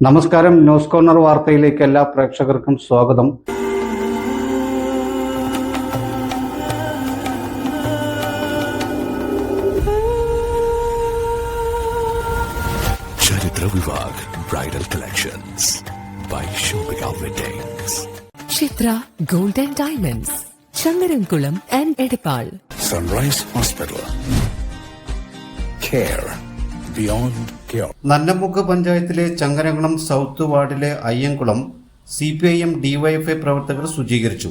നമസ്കാരം news corner വാർത്തയിലേക്ക് എല്ലാ പ്രേക്ഷകർക്കും സ്വാഗതം. Charithra Vibhag bridal collections by shopping Chithra gold and diamonds Changaramkulam and Edappal. Sunrise hospital care beyond Nannamukku പഞ്ചായത്തിലെ Changaramkulam south വാർഡിലെ Ayyankulam C P I M DYFI പ്രവർത്തകർ ശുചീകരിച്ചു.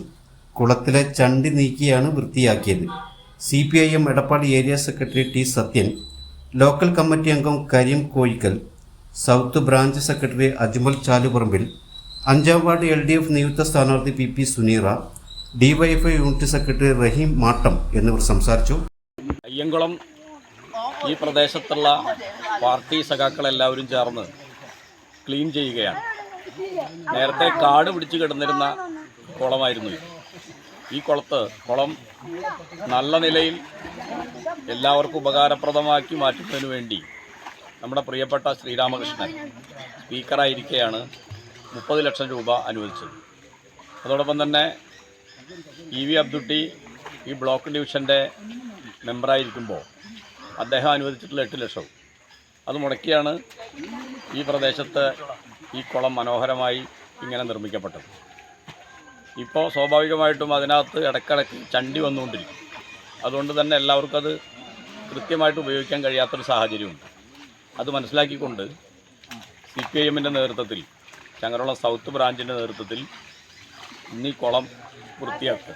കുളത്തിലെ ചണ്ടി നീക്കിയാണ് വൃത്തിയാക്കിയത്. C P I M Edappadi area secretary T Sathyan local committee അംഗം Kareem Koyikkal south branch secretary Ajmal Chaluparambil അഞ്ചാം ward L D F നിയുക്ത സ്ഥാനാർത്ഥി P P Suneera DYFI unit secretary Raheem Mattam എന്നിവർ സംസാരിച്ചു. അയ്യങ്കുളം ഈ പ്രദേശത്തുള്ള പാർട്ടി സഖാക്കളെല്ലാവരും ചേർന്ന് clean ചെയ്യുകയാണ്. നേരത്തെ കാട് പിടിച്ച് കിടന്നിരുന്ന കുളമായിരുന്നു ഈ കുളത്ത് കുളം നല്ല നിലയിൽ എല്ലാവർക്കും ഉപകാരപ്രദമാക്കി മാറ്റുന്നതിന് വേണ്ടി നമ്മുടെ പ്രിയപ്പെട്ട ശ്രീരാമകൃഷ്ണൻ സ്പീക്കറായിരിക്കെയാണ് മുപ്പത് ലക്ഷം രൂപ അനുവദിച്ചത്. അതോടൊപ്പം തന്നെ ഇ വി അബ്ദുട്ടി ഈ ബ്ലോക്ക് ഡിവിഷന്റെ മെമ്പറായിരിക്കുമ്പോൾ അദ്ദേഹം അനുവദിച്ചിട്ടുള്ള എട്ട് ലക്ഷവും അത് മുടക്കിയാണ് ഈ പ്രദേശത്ത് ഈ കുളം മനോഹരമായി ഇങ്ങനെ നിർമ്മിക്കപ്പെട്ടത്. ഇപ്പോൾ സ്വാഭാവികമായിട്ടും അതിനകത്ത് ഇടയ്ക്കിടയ്ക്ക് ചണ്ടി വന്നുകൊണ്ടിരിക്കും. അതുകൊണ്ട് തന്നെ എല്ലാവർക്കും അത് കൃത്യമായിട്ട് ഉപയോഗിക്കാൻ കഴിയാത്തൊരു സാഹചര്യമുണ്ട്. അത് മനസ്സിലാക്കിക്കൊണ്ട് സി പി ഐ എമ്മിന്റെ നേതൃത്വത്തിൽ ചങ്ങരോളം സൗത്ത് ബ്രാഞ്ചിന്റെ നേതൃത്വത്തിൽ ഇന്നീ കുളം വൃത്തിയാക്കുക.